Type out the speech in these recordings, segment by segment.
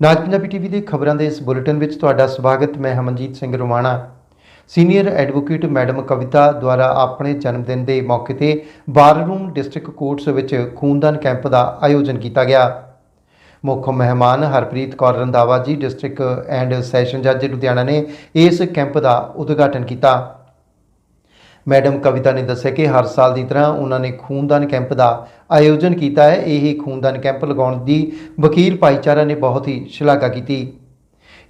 ਨਾਜ Punjabi TV ਦੇ ਖਬਰਾਂ ਦੇ ਇਸ ਬੁਲੇਟਿਨ ਵਿੱਚ ਤੁਹਾਡਾ ਸਵਾਗਤ। ਮੈਂ Hamanjeet Singh Romana. Senior advocate madam Kavita ਦੁਆਰਾ ਆਪਣੇ ਜਨਮ ਦਿਨ ਦੇ ਮੌਕੇ ਤੇ ਬਾਰਰੂਮ ਡਿਸਟ੍ਰਿਕਟ ਕੋਰਟਸ ਵਿੱਚ ਖੂਨਦਾਨ ਕੈਂਪ ਦਾ ਆਯੋਜਨ ਕੀਤਾ ਗਿਆ। ਮੁੱਖ ਮਹਿਮਾਨ ਹਰਪ੍ਰੀਤ ਕੌਰ ਰੰਦਾਵਾ ਜੀ, ਡਿਸਟ੍ਰਿਕਟ ਐਂਡ ਸੈਸ਼ਨ ਜੱਜ ਲੁਧਿਆਣਾ ਨੇ ਇਸ ਕੈਂਪ ਦਾ ਉਦਘਾਟਨ ਕੀਤਾ। ਮੈਡਮ ਕਵਿਤਾ ਨੇ ਦੱਸਿਆ ਕਿ ਹਰ ਸਾਲ ਦੀ ਤਰ੍ਹਾਂ ਉਹਨਾਂ ਨੇ ਖੂਨਦਾਨ ਕੈਂਪ ਦਾ ਆਯੋਜਨ ਕੀਤਾ ਹੈ। ਇਹ ਖੂਨਦਾਨ ਕੈਂਪ ਲਗਾਉਣ ਦੀ ਵਕੀਲ ਭਾਈਚਾਰਾ ਨੇ ਬਹੁਤ ਹੀ ਸ਼ਲਾਘਾ ਕੀਤੀ।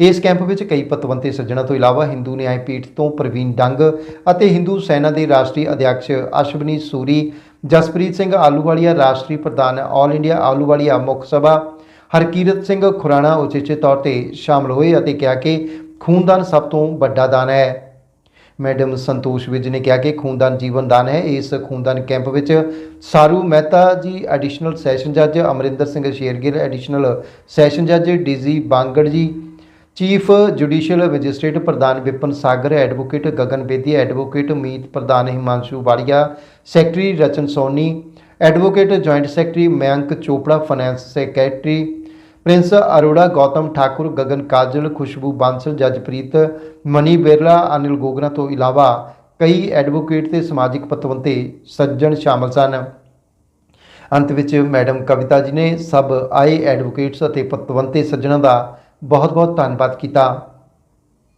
ਇਸ ਕੈਂਪ ਵਿੱਚ ਕਈ ਪਤਵੰਤੇ ਸੱਜਣਾ ਤੋਂ ਇਲਾਵਾ ਹਿੰਦੂ ਨਿਆਂ ਪੀਠ ਤੋਂ ਪ੍ਰਵੀਨ ਡੰਗ ਅਤੇ ਹਿੰਦੂ ਸੈਨਾ ਦੇ ਰਾਸ਼ਟਰੀ ਅਧਿਆਕਸ਼ ਅਸ਼ਵਨੀ ਸੂਰੀ, ਜਸਪ੍ਰੀਤ ਸਿੰਘ ਆਲੂਵਾਲੀਆ ਰਾਸ਼ਟਰੀ ਪ੍ਰਧਾਨ ਆਲ ਇੰਡੀਆ ਆਲੂਵਾਲੀਆ ਮੁੱਖ ਸਭਾ, ਹਰਕੀਰਤ ਸਿੰਘ ਖੁਰਾਣਾ ਉਚੇਚੇ ਤੌਰ ਤੇ ਸ਼ਾਮਲ ਹੋਏ ਅਤੇ ਕਿਹਾ ਕਿ ਖੂਨਦਾਨ ਸਭ ਤੋਂ ਵੱਡਾ ਦਾਨ ਹੈ। ਮੈਡਮ ਸੰਤੋਸ਼ ਵਿਜ ਨੇ ਕਿਹਾ ਕਿ ਖੂਨਦਾਨ ਜੀਵਨ ਦਾਨ ਹੈ। ਇਸ ਖੂਨਦਾਨ ਕੈਂਪ ਵਿੱਚ ਸਾਰੂ ਮਹਿਤਾ ਜੀ ਐਡੀਸ਼ਨਲ ਸੈਸ਼ਨ ਜੱਜ, ਅਮਰਿੰਦਰ ਸਿੰਘ ਸ਼ੇਰਗਿੱਲ ਐਡੀਸ਼ਨਲ ਸੈਸ਼ਨ ਜੱਜ, Digi Bangar ji, chief judicial magistrate ਪ੍ਰਧਾਨ ਵਿਪਨ ਸਾਗਰ, ਐਡਵੋਕੇਟ ਗਗਨ ਬੇਦੀ, ਐਡਵੋਕੇਟ ਮੀਤ ਪ੍ਰਧਾਨ Himanshu Walia, secretary Rachan Soni, advocate joint secretary Mayank Chopra, finance secretary Prince Arora, Gautam Thakur, Gagan Kajal, Khushboo Bansal, Jajpreet, Mani Birla Anil Gogra ਤੋਂ ਇਲਾਵਾ ਕਈ advocate ਤੇ ਸਮਾਜਿਕ ਪਤਵੰਤੇ ਸੱਜਣ ਸ਼ਾਮਲ ਸਨ। ਅੰਤ ਵਿੱਚ ਮੈਡਮ ਕਵਿਤਾ ਜੀ ਨੇ ਸਭ ਆਏ ਐਡਵੋਕੇਟਸ ਅਤੇ ਪਤਵੰਤੇ ਸੱਜਣਾਂ ਦਾ ਬਹੁਤ-ਬਹੁਤ ਧੰਨਵਾਦ ਕੀਤਾ।